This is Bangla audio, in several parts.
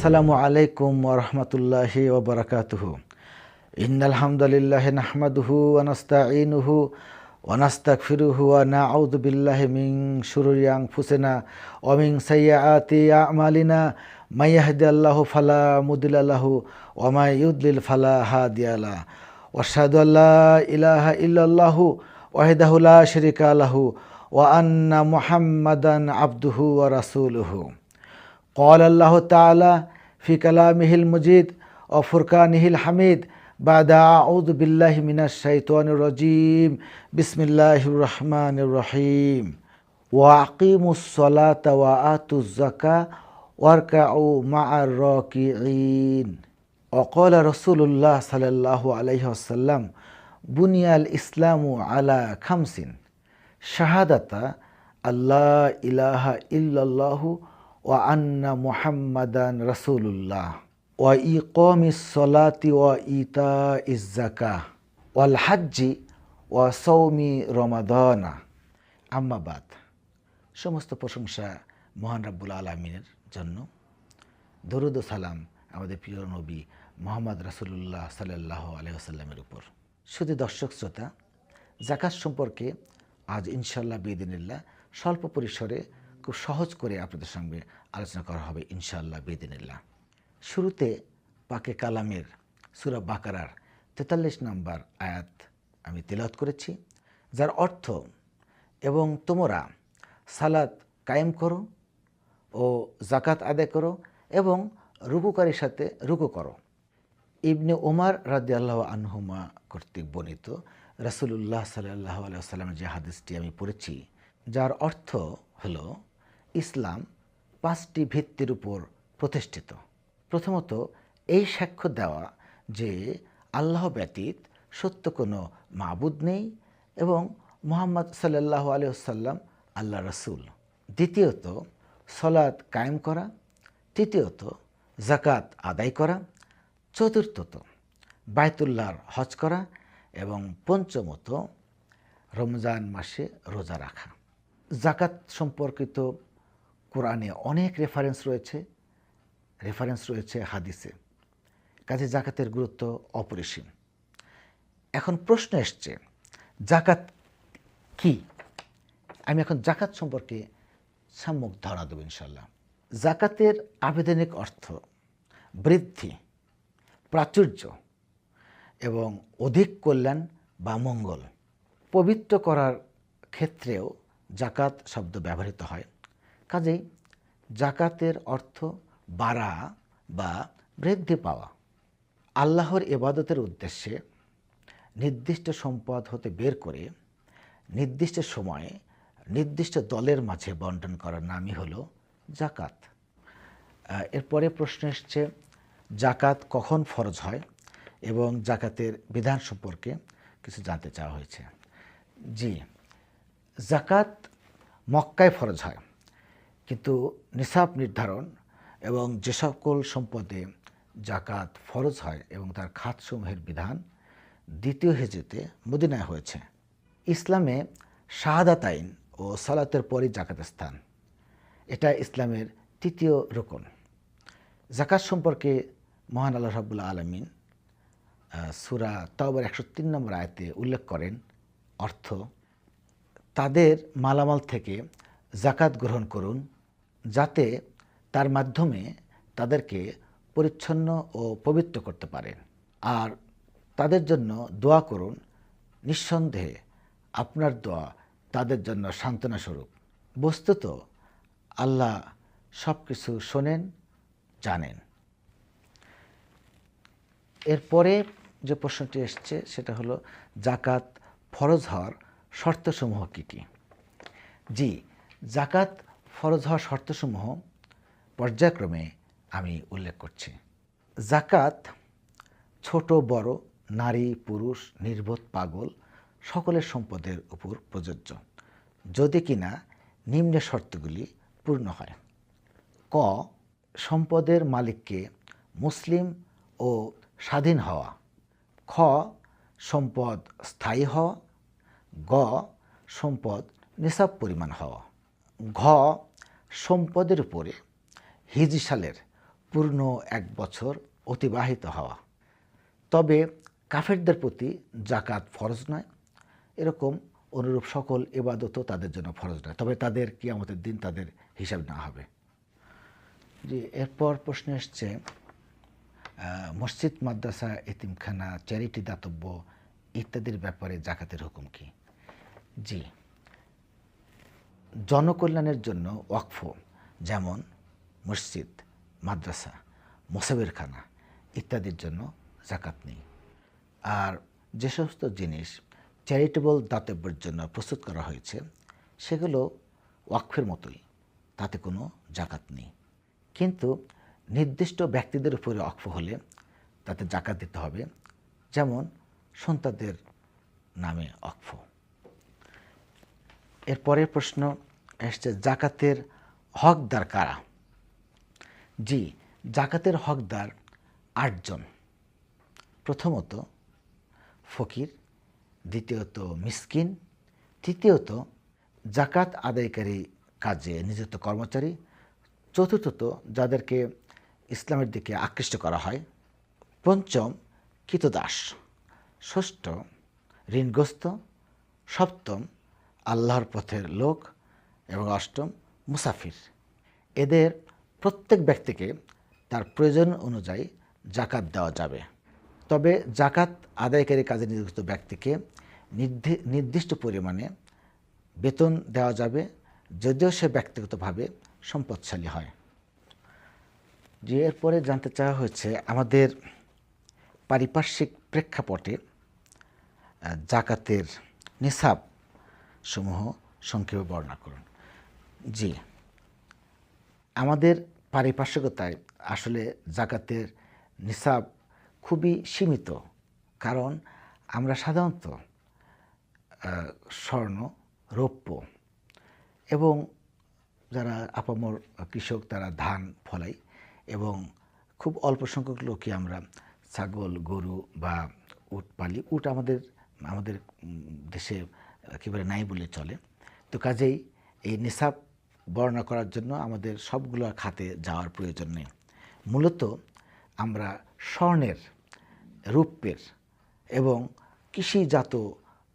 আসসালামু আলাইকুম ওরহমতুল্লাহি ওবরাকাতুহু ইন্নাল হামদুলিল্লাহ নাহমাদুহু ওয়া নাস্তাঈনুহু ওয়া নাস্তাগফিরুহু ওয়া নাউযু বিল্লাহি মিন শুরুরি আনফুসিনা ওয়া মিন সাইয়্যাতি আ'মালিনা মাই ইয়াহদিয়াল্লাহু ফালা মুদিল্লা লাহু ওয়া মাই ইউদ্লিল ফালা হাদিয়া লা ওয়া আশহাদু আল লা ইলাহা ইল্লাল্লাহু ওয়াহদাহু লা শারীকা লাহু ওয়া আন্না মুহাম্মাদান আবদুহু ওয়া রাসূলুহু قال الله تعالى في كلامه المجيد وفرقانه الحميد. بعد أعوذ بالله من الشيطان الرجيم. بسم الله الرحمن الرحيم. وأقيموا الصلاة وآتوا الزكاة واركعوا مع الراكعين. وقال رسول الله صلى الله عليه وسلم بني الإسلام على خمس. شهادة لا إله إلا الله ওয়া আন্না মুহাম্মাদান রাসুলুল্লাহ। ওয়া ই কম ইসলাতি ওয়া ইতা ইজাকা ওয়াল হাজ্জি ওয়া সৌমি রমাদানা। আম্মাবাদ সমস্ত প্রশংসা মহান রাব্বুল আলমিনের জন্য। দরুদ সালাম আমাদের প্রিয় নবী মোহাম্মদ রাসুল্লাহ সাল্লাহ আলহামের উপর। শুধু দর্শক শ্রোতা জাকাত সম্পর্কে আজ ইনশাল্লাহ বেদিনিল্লা স্বল্প পরিসরে খুব সহজ করে আপনাদের সঙ্গে আলোচনা করা হবে, ইনশাআল্লাহ বেদিনিল্লাহ শুরুতে পাকে কালামের সুরা বাকারার তেতাল্লিশ নম্বর আয়াত আমি তেলাওয়াত করেছি, যার অর্থ, এবং তোমরা সালাত কায়েম করো ও জাকাত আদায় করো এবং রুকুকারীর সাথে রুকু করো। ইবনে ওমার রাদি আল্লাহ আনহুমা কর্তৃক বর্ণিত রাসুলুল্লাহ সাল্লাহ আলাইসাল্লামের যে হাদিসটি আমি পড়েছি, যার অর্থ হলো ইসলাম পাঁচটি ভিত্তির উপর প্রতিষ্ঠিত। প্রথমত, এই সাক্ষ্য দেওয়া যে আল্লাহ ব্যতীত সত্য কোনো মাবুদ নেই এবং মোহাম্মদ সাল্লাহ আলিয়াল্লাম আল্লাহ রসুল। দ্বিতীয়ত সলাদ কায়েম করা। তৃতীয়ত জাকাত আদায় করা। চতুর্থত বায়তুল্লাহর হজ করা। এবং পঞ্চমত, রমজান মাসে রোজা রাখা। জাকাত সম্পর্কিত কোরআনে অনেক রেফারেন্স রয়েছে রেফারেন্স রয়েছে হাদিসে। কাজে জাকাতের গুরুত্ব অপরিসীম। এখন প্রশ্ন এসছে, জাকাত কি? আমি এখন জাকাত সম্পর্কে সাম্যক ধরা দেব ইনশাল্লাহ জাকাতের আবেদনিক অর্থ বৃদ্ধি, প্রাচুর্য এবং অধিক কল্যাণ বা মঙ্গল। পবিত্র করার ক্ষেত্রেও জাকাত শব্দ ব্যবহৃত হয়। কাজেই জাকাতের অর্থ বাড়া বা বৃদ্ধি পাওয়া। আল্লাহর এবাদতের উদ্দেশ্যে নির্দিষ্ট সম্পদ হতে বের করে নির্দিষ্ট সময়ে নির্দিষ্ট দলের মাঝে বন্টন করার নামই হলো জাকাত। এরপরে প্রশ্ন এসছে, জাকাত কখন ফরজ হয় এবং জাকাতের বিধান সম্পর্কে কিছু জানতে চাওয়া হয়েছে। জি, জাকাত মক্কায় ফরজ হয়। কিন্তু নিসাব নির্ধারণ এবং যে সকল সম্পদে জাকাত ফরজ হয় এবং তার খাতসমূহের বিধান দ্বিতীয় হেজেতে মদিনায় হয়েছে। ইসলামে শাহাদাত আইন ও সালাতের পরই জাকাতের স্থান। এটা ইসলামের তৃতীয় রোকন। জাকাত সম্পর্কে মহান আল্লাহ রাবুল্লাহ আলমিন সুরা তাওবার একশো তিন নম্বর আয়তে উল্লেখ করেন অর্থ, তাদের মালামাল থেকে জাকাত গ্রহণ করুন যাতে তার মাধ্যমে তাদেরকে পরিচ্ছন্ন ও পবিত্র করতে পারেন। আর তাদের জন্য দোয়া করুন। নিঃসন্দেহে আপনার দোয়া তাদের জন্য সান্ত্বনা স্বরূপ। বস্তুত আল্লাহ সব কিছু শোনেন, জানেন। এরপরে যে প্রশ্নটি এসছে, সেটা হলো, জাকাত ফরজ হওয়ার শর্তসমূহ কী কী? জি জাকাত ফরজ হওয়ার শর্তসমূহ পর্যায়ক্রমে আমি উল্লেখ করছি। জাকাত ছোট, বড়, নারী, পুরুষ, নির্বোধ, পাগল সকলের সম্পদের উপর প্রযোজ্য। যদি কিনা নিম্ন শর্তগুলি পূর্ণ হয়। ক, সম্পদের মালিককে মুসলিম ও স্বাধীন হওয়া। খ, সম্পদ স্থায়ী হওয়া। গ, সম্পদ নিসাব পরিমাণ হওয়া। ঘ, সম্পদের উপরে হিজি সালের পূর্ণ এক বছর অতিবাহিত হওয়া। তবে কাফেরদের প্রতি জাকাত ফরজ নয়। এরকম অনুরূপ সকল ইবাদতও তাদের জন্য ফরজ নয়। তবে তাদের কিয়ামতের দিন তাদের হিসাব নেওয়া হবে। জি, এরপর প্রশ্ন এসছে মসজিদ, মাদ্রাসা, এতিমখানা, চ্যারিটি দাতব্য ইত্যাদির ব্যাপারে জাকাতের হুকুম কি? জি। জনকল্যাণের জন্য ওয়াকফ, যেমন মসজিদ, মাদ্রাসা, মোসাবেরখানা ইত্যাদির জন্য জাকাত নেই। আর যে সমস্ত জিনিস চ্যারিটেবল দাতব্যের জন্য প্রস্তুত করা হয়েছে, সেগুলো ওয়াকফের মতোই, তাতে কোনো জাকাত নেই। কিন্তু নির্দিষ্ট ব্যক্তিদের উপরে ওয়াকফ হলে তাতে জাকাত দিতে হবে, যেমন সন্তানদের নামে অক্ফ এর পরের প্রশ্ন এসছে জাকাতের হকদার কারা? জি, জাকাতের হকদার আটজন। প্রথমত ফকির, দ্বিতীয়ত মিসকিন, তৃতীয়ত জাকাত আদায়কারী কাজে নিযুক্ত কর্মচারী, চতুর্থত যাদেরকে ইসলামের দিকে আকৃষ্ট করা হয়, পঞ্চম কৃতদাস, ষষ্ঠ ঋণগ্রস্ত, সপ্তম আল্লাহর পথের লোক এবং অষ্টম মুসাফির। এদের প্রত্যেক ব্যক্তিকে তার প্রয়োজন অনুযায়ী জাকাত দেওয়া যাবে। তবে জাকাত আদায়কারী কাজে নিযুক্ত ব্যক্তিকে নির্দিষ্ট পরিমাণে বেতন দেওয়া যাবে যদিও সে ব্যক্তিগতভাবে সম্পদশালী হয়। যে এরপরে জানতে চাওয়া হয়েছে, আমাদের পারিপার্শ্বিক প্রেক্ষাপটে জাকাতের নিসাব সমূহ সংক্ষেপে বর্ণনা করুন। জি, আমাদের পারিপার্শ্বিকতায় আসলে জাকাতের নিসাব খুবই সীমিত, কারণ আমরা সাধারণত স্বর্ণ, রৌপ্য এবং যারা আপামর কৃষক তারা ধান ফলাই এবং খুব অল্প সংখ্যক লোকই আমরা ছাগল, গরু বা উট পালি। উট আমাদের আমাদের দেশে একেবারে নাই বলে চলে। তো কাজেই এই নিসাব বর্ণনা করার জন্য আমাদের সবগুলো খাতে যাওয়ার প্রয়োজন নেই। মূলত আমরা স্বর্ণের রূপের এবং কৃষিজাত,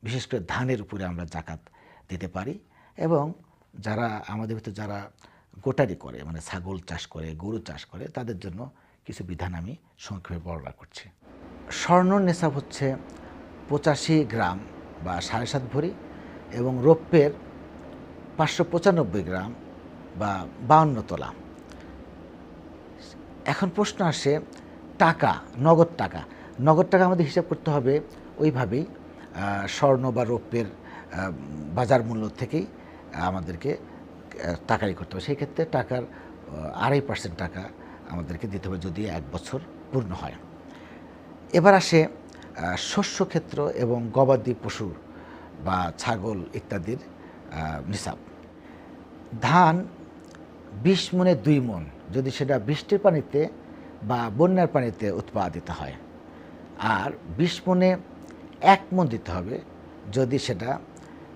বিশেষ করে ধানের উপরে আমরা জাকাত দিতে পারি এবং যারা আমাদের ভিতরে যারা গোটারি করে মানে ছাগল চাষ করে, গরু চাষ করে, তাদের জন্য কিছু বিধান আমি সংক্ষেপে বর্ণনা করছি। স্বর্ণ নেশাব হচ্ছে পঁচাশি গ্রাম বা সাড়ে সাত ভরি এবং রৌপ্যের পাঁচশো পঁচানব্বই গ্রাম বা বাউন্ন তোলা। এখন প্রশ্ন আসে, টাকা, নগদ টাকা। নগদ টাকা আমাদের হিসাব করতে হবে ওইভাবেই স্বর্ণ বা রৌপ্যের বাজার মূল্য থেকেই আমাদেরকে টাকাই করতে হবে। সেই ক্ষেত্রে টাকার আড়াই পার্সেন্ট টাকা আমাদেরকে দিতে হবে যদি এক বছর পূর্ণ হয়। এবার আসে আহ, শস্য ক্ষেত্র এবং গবাদি পশু বা ছাগল ইত্যাদির নিসাব। ধান বিশ মনে দুই মন যদি সেটা বৃষ্টির পানিতে বা বন্যার পানিতে উৎপাদিত হয়। আর বিশ মনে এক মন দিতে হবে যদি সেটা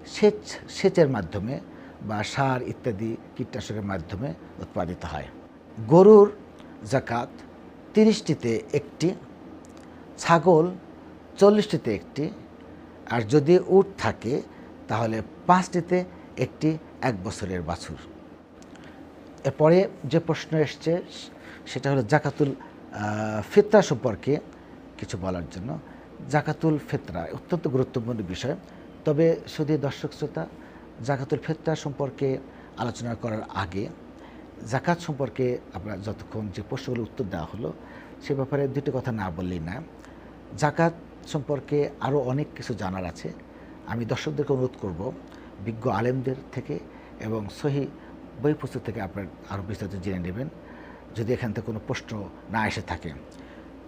সেচ সেচের মাধ্যমে বা সার ইত্যাদি কীটনাশকের মাধ্যমে উৎপাদিত হয়। গরুর জাকাত তিরিশটিতে একটি ছাগল চল্লিশটিতে একটি, আর যদি উট থাকে, তাহলে পাঁচটিতে একটি এক বছরের বাছুর। এরপরে যে প্রশ্ন এসছে, সেটা হলো জাকাতুল ফিতরা সম্পর্কে কিছু বলার জন্য। জাকাতুল ফিতরা অত্যন্ত গুরুত্বপূর্ণ বিষয়। তবে শুধু দর্শক শ্রোতা, জাকাতুল ফিতরা সম্পর্কে আলোচনা করার আগে জাকাত সম্পর্কে আমরা যতক্ষণ যে প্রশ্নগুলো উত্তর দেওয়া হলো, সে ব্যাপারে দুটি কথা না বললেই না। জাকাত সম্পর্কে আরও অনেক কিছু জানার আছে। আমি দর্শকদেরকে অনুরোধ করব, বিজ্ঞ আলেমদের থেকে এবং সহি বই পুস্তক থেকে আপনার আরও বিস্তারিত জেনে নেবেন, যদি এখান থেকে কোনো প্রশ্ন না এসে থাকে।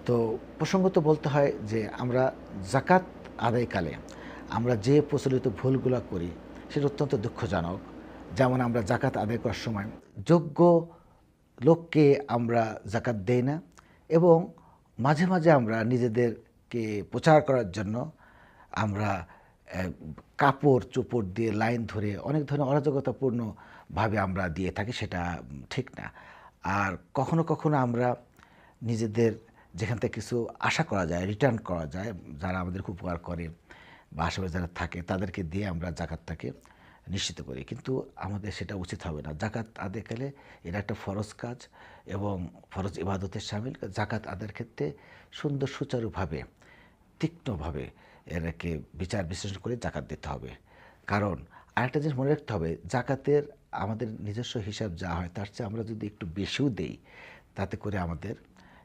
তো প্রসঙ্গত বলতে হয় যে আমরা জাকাত আদায়কালে আমরা যে প্রচলিত ভুলগুলো করি, সেটা অত্যন্ত দুঃখজনক। যেমন আমরা জাকাত আদায় করার সময় যোগ্য লোককে আমরা জাকাত দেই না এবং মাঝে মাঝে আমরা নিজেদেরকে প্রচার করার জন্য আমরা কাপড় চোপড় দিয়ে লাইন ধরে অনেক ধরনের অরাজকতাপূর্ণভাবে আমরা দিয়ে থাকি সেটা ঠিক না। আর কখনো কখনো আমরা নিজেদের যেখান থেকে কিছু আশা করা যায় রিটার্ন করা যায়, যারা আমাদের উপকার করে বা আশেপাশে যারা থাকে তাদেরকে দিয়ে আমরা জাকাতটাকে নিশ্চিত করি। কিন্তু আমাদের সেটা উচিত হবে না। জাকাত আদায়কালে এটা একটা ফরজ কাজ এবং ফরজ ইবাদতের সামিল। জাকাত আদায়ের ক্ষেত্রে সুন্দর সুচারুভাবে, তীক্ষ্ণভাবে এটাকে বিচার বিশ্লেষণ করে জাকাত দিতে হবে। কারণ আরেকটা জিনিস মনে রাখতে হবে, জাকাতের আমাদের নিজস্ব হিসাব যা হয় তার চেয়ে আমরা যদি একটু বেশিও দেই, তাতে করে আমাদের,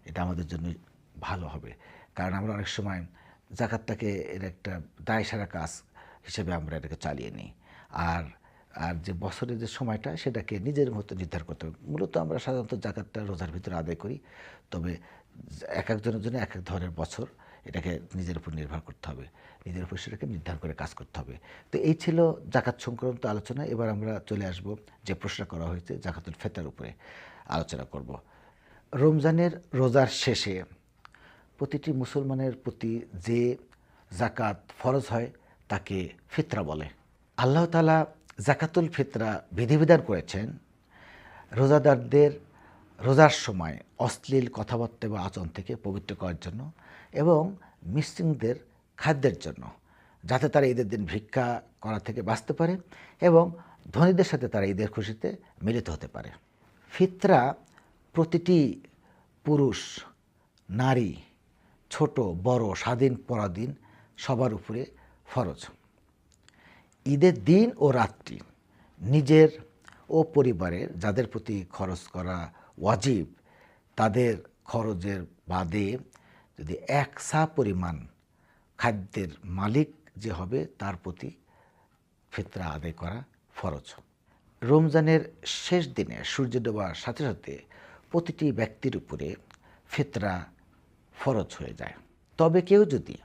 এটা আমাদের জন্য ভালো হবে। কারণ আমরা অনেক সময় জাকাতটাকে এর একটা দায় সারা কাজ হিসেবে আমরা এটাকে চালিয়ে নিই। আর আর যে বছরের যে সময়টা সেটাকে নিজের মতো নির্ধারণ করতে হবে। মূলত আমরা সাধারণত জাকাতটা রোজার ভিতরে আদায় করি। তবে এক একজনের জন্য এক এক ধরনের বছর এটাকে নিজের উপর নির্ভর করতে হবে। নিজের উপর সেটাকে নির্ধারণ করে কাজ করতে হবে। তো এই ছিল জাকাত সংক্রান্ত আলোচনা। এবার আমরা চলে আসব যে প্রশ্ন করা হয়েছে জাকাতুল ফেতার উপরে আলোচনা করব। রমজানের রোজার শেষে প্রতিটি মুসলমানের প্রতি যে জাকাত ফরজ হয় তাকে ফিতরা বলে। আল্লাহ তালা জাকাতুল ফিতরা বিধিবিধান করেছেন, রোজাদারদের রোজার সময় অশ্লীল কথাবার্তা বা আচরণ থেকে পবিত্র করার জন্য এবং মিসিংদের খাদ্যের জন্য, যাতে তারা ঈদের দিন ভিক্ষা করা থেকে বাঁচতে পারে এবং ধনীদের সাথে তারা ঈদের খুশিতে মিলিত হতে পারে। ফিতরা প্রতিটি পুরুষ, নারী, ছোট, বড়, স্বাধীন, পরাধীন, সবার উপরে ফরজ। ঈদের দিন ও রাত্রি নিজের ও পরিবারের যাদের প্রতি খরচ করা ওয়াজিব, তাদের খরচের বাদে যদি এক সা পরিমাণ খাদ্যের মালিক যে হবে, তার প্রতি ফিতরা আদায় করা ফরজ। রমজানের শেষ দিনে সূর্য ডোবার সাথে সাথে প্রতিটি ব্যক্তির উপরে ফিতরা ফরজ হয়ে যায়। তবে কেউ যদি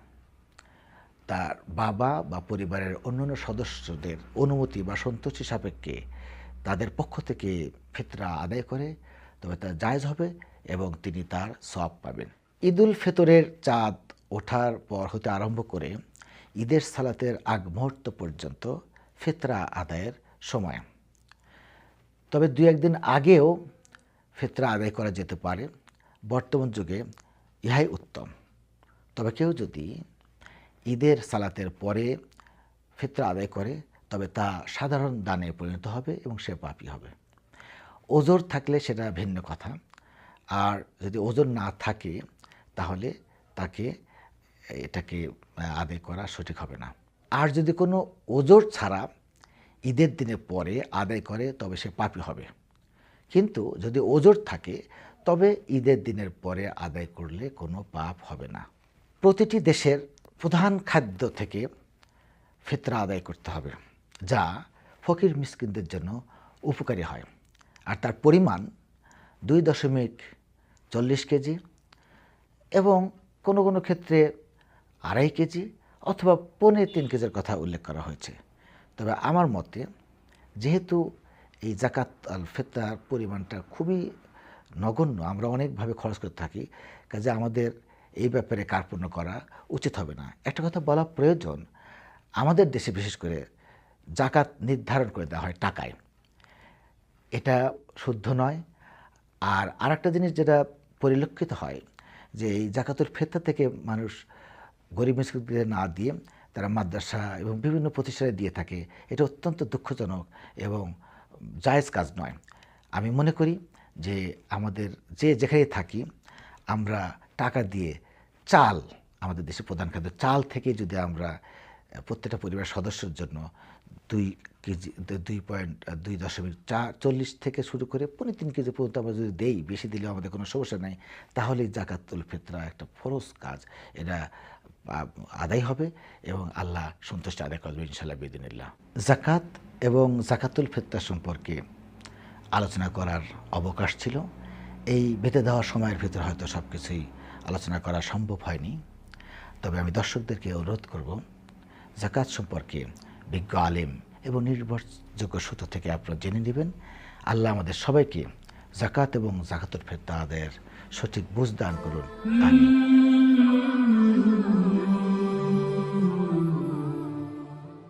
তার বাবা বা পরিবারের অন্যান্য সদস্যদের অনুমতি বা সন্তুষ্টি সাপেক্ষে তাদের পক্ষ থেকে ফিতরা আদায় করে, তবে তা জায়জ হবে এবং তিনি তার সব পাবেন। ঈদুল ফিতরের চাঁদ ওঠার পর হতে আরম্ভ করে ঈদের সালাতের আগ মুহূর্ত পর্যন্ত ফিতরা আদায়ের সময়। তবে দু একদিন আগেও ফিতরা আদায় করা যেতে পারে। বর্তমান যুগে ইহাই উত্তম। তবে কেউ যদি ঈদের সালাতের পরে ফিতরা আদায় করে, তবে তা সাধারণ দানে পরিণত হবে এবং সে পাপি হবে। ওজোর থাকলে সেটা ভিন্ন কথা। আর যদি ওজন না থাকে, তাহলে তাকে, এটাকে আদায় করা সঠিক হবে না। আর যদি কোনো ওজোর ছাড়া ঈদের দিনে পরে আদায় করে, তবে সে পাপি হবে। কিন্তু যদি ওজোর থাকে, তবে ঈদের দিনের পরে আদায় করলে কোনো পাপ হবে না। প্রতিটি দেশের প্রধান খাদ্য থেকে ফিতরা আদায় করতে হবে, যা ফকির মিসকিনদের জন্য উপকারী হয়। আর তার পরিমাণ দুই দশমিক চল্লিশ কেজি এবং কোনো কোনো ক্ষেত্রে আড়াই কেজি অথবা পৌনে তিন কেজির কথা উল্লেখ করা হয়েছে। তবে আমার মতে, যেহেতু এই জাকাত আল ফেতার পরিমাণটা খুবই নগণ্য, আমরা অনেকভাবে খরচ করে থাকি, কাজে আমাদের এই ব্যাপারে কার্পণ্য করা উচিত হবে না। একটা কথা বলা প্রয়োজন, আমাদের দেশে বিশেষ করে জাকাত নির্ধারণ করে দেওয়া হয় টাকায়। এটা শুদ্ধ নয়। আর আরেকটা জিনিস যেটা পরিলক্ষিত হয়, যে এই জাকাতুল ফেতা থেকে মানুষ গরিব মিসকিনদের না দিয়ে তারা মাদ্রাসা এবং বিভিন্ন প্রতিষ্ঠানে দিয়ে থাকে, এটা অত্যন্ত দুঃখজনক এবং জায়েজ কাজ নয়। আমি মনে করি যে আমাদের যে যেখানে থাকি, আমরা টাকা দিয়ে চাল, আমাদের দেশে প্রধান খাদ্য চাল থেকে যদি আমরা প্রত্যেকটা পরিবার সদস্যের জন্য দুই কেজি, দুই পয়েন্ট দুই দশমিক চা, চল্লিশ থেকে শুরু করে পনেরো তিন কেজি পর্যন্ত আমরা যদি দেই, বেশি দিলেও আমাদের কোনো সমস্যা নাই তাহলে জাকাতুল ফিতরা একটা ফরজ কাজ। এটা আদায় হবে এবং আল্লাহ সন্তুষ্ট আদায় করবে ইনশাল্লাহ বেদিনিল্লাহ জাকাত এবং জাকাতুল ফিতরা সম্পর্কে আলোচনা করার অবকাশ ছিল। এই বেঁধে দেওয়ার সময়ের ভিতরে হয়তো সব কিছুই আলোচনা করা সম্ভব হয়নি। তবে আমি দর্শকদেরকে অনুরোধ করব জাকাত সম্পর্কে বিজ্ঞ আলেম এবং নির্ভরযোগ্য সূত্র থেকে আপনারা জেনে নেবেন, আল্লাহ আমাদের সবাইকে জাকাত এবং জাকাতুর ফের তাদের সঠিক বুঝ দান করুন। আমি